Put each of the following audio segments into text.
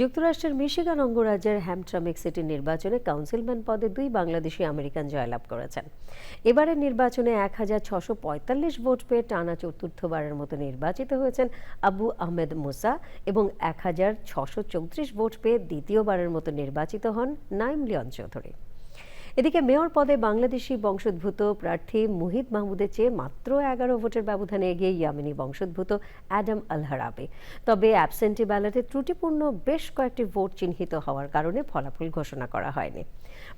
যুক্তরাষ্ট্রের মিশিগান অঙ্গরাজ্যের Hamtramck city নির্বাচনে কাউন্সিলম্যান পদে দুই বাংলাদেশি আমেরিকান জয়লাভ করেছেন। এবারের নির্বাচনে এক হাজার ছশো পঁয়তাল্লিশ ভোট পেয়ে টানা চতুর্থবারের মতো নির্বাচিত হয়েছেন আবু আহমেদ মুসা এবং এক হাজার ছশো চৌত্রিশ ভোট পেয়ে দ্বিতীয়বারের মতো নির্বাচিত হন নাইম লিয়ন চৌধুরী। এদিকে মেয়র পদে বাংলাদেশি বংশোদ্ভূত প্রার্থী মুহিত মাহমুদের চেয়ে মাত্র এগারো ভোটের ব্যবধানে এগিয়ে ইয়ামিনী বংশোদ্ভূত অ্যাডাম আল হারাবে। তবে অ্যাবসেন্টি ব্যালটে ত্রুটিপূর্ণ বেশ কয়েকটি ভোট চিহ্নিত হওয়ার কারণে ফলাফল ঘোষণা করা হয়নি।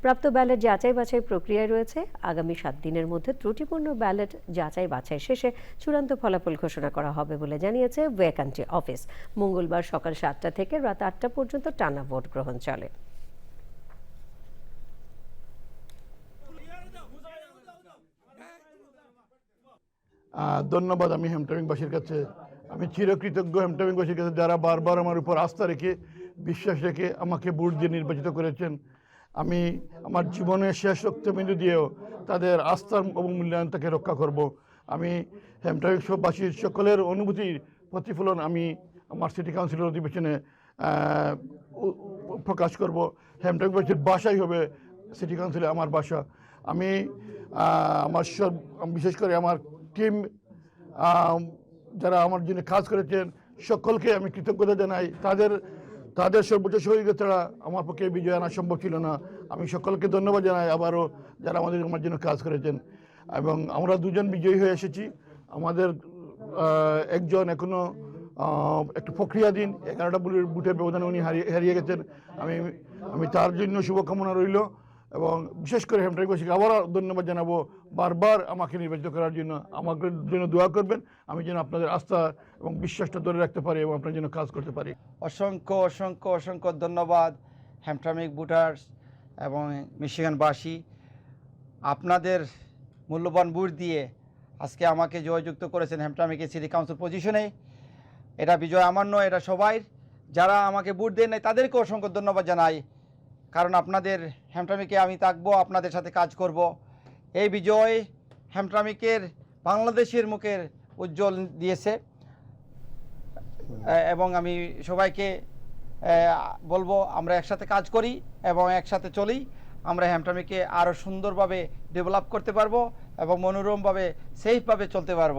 প্রাপ্ত ব্যালট যাচাই বাছাই প্রক্রিয়ায় রয়েছে। আগামী সাত দিনের মধ্যে ত্রুটিপূর্ণ ব্যালট যাচাই বাছাই শেষে চূড়ান্ত ফলাফল ঘোষণা করা হবে বলে জানিয়েছে ওয়েকান্ট্রি অফিস। মঙ্গলবার সকাল সাতটা থেকে রাত আটটা পর্যন্ত টানা ভোট গ্রহণ চলে। ধন্যবাদ আমি হেমটামিংবাসীর কাছে। আমি চিরকৃতজ্ঞ হেমটামিংবাসীর কাছে যারা বারবার আমার উপর আস্থা রেখে, বিশ্বাস রেখে আমাকে ভোট দিয়ে নির্বাচিত করেছেন। আমি আমার জীবনের শেষ রক্তবিন্দু দিয়েও তাদের আস্থার এবং মূল্যায়ন তাকে রক্ষা করব। আমি হেমটামিংবাসীর সকলের অনুভূতির প্রতিফলন আমি আমার সিটি কাউন্সিলের অধিবেশনে প্রকাশ করব। হেমটামিংবাসীর বাসাই হবে সিটি কাউন্সিলে আমার বাসা। আমি আমার সব, বিশেষ করে আমার টিম যারা আমার জন্য কাজ করেছেন সকলকে আমি কৃতজ্ঞতা জানাই। তাদের তাদের সর্বোচ্চ সহযোগিতা ছাড়া আমার পক্ষে বিজয় আনা সম্ভব ছিল না। আমি সকলকে ধন্যবাদ জানাই আবারও যারা আমাদের আমার জন্য কাজ করেছেন। এবং আমরা দুজন বিজয়ী হয়ে এসেছি। আমাদের একজন এখনও আহ, একটু প্রক্রিয়াধীন এগারোটা বুলের বুটের ব্যবধানে উনি হারিয়ে হারিয়ে গেছেন। আমি আমি তার জন্য শুভকামনা রইল। এবং বিশেষ করে হেমটাই হেমটাইবাসীকে আবারও ধন্যবাদ জানাব বারবার আমাকে নির্বাচিত করার জন্য। আমাকে জন্য দোয়া করবেন, আমি যেন আপনাদের আস্থা এবং বিশ্বাসটা ধরে রাখতে পারি এবং আপনার জন্য কাজ করতে পারি। অসংখ্য অসংখ্য অসংখ্য ধন্যবাদ হ্যামট্রামিক বুটার্স এবং মিশিগানবাসী। আপনাদের মূল্যবান বুট দিয়ে আজকে আমাকে জয়যুক্ত করেছেন হ্যামট্রামিকের সিটি কাউন্সিল পজিশনে। এটা বিজয় আমার নয় এটা সবাই যারা আমাকে বুট দেন নাই তাদেরকে অসংখ্য ধন্যবাদ জানাই। কারণ আপনাদের হ্যামট্রামিকে আমি থাকব আপনাদের সাথে কাজ করব। এই বিজয় হ্যামট্রামিকের বাংলাদেশের মুখের উজ্জ্বল দিয়েছে। এবং আমি সবাইকে বলব আমরা একসাথে কাজ করি এবং একসাথে চলি। আমরা হ্যামটামিকে আরও সুন্দরভাবে ডেভেলপ করতে পারব এবং মনোরমভাবে সেফভাবে চলতে পারব।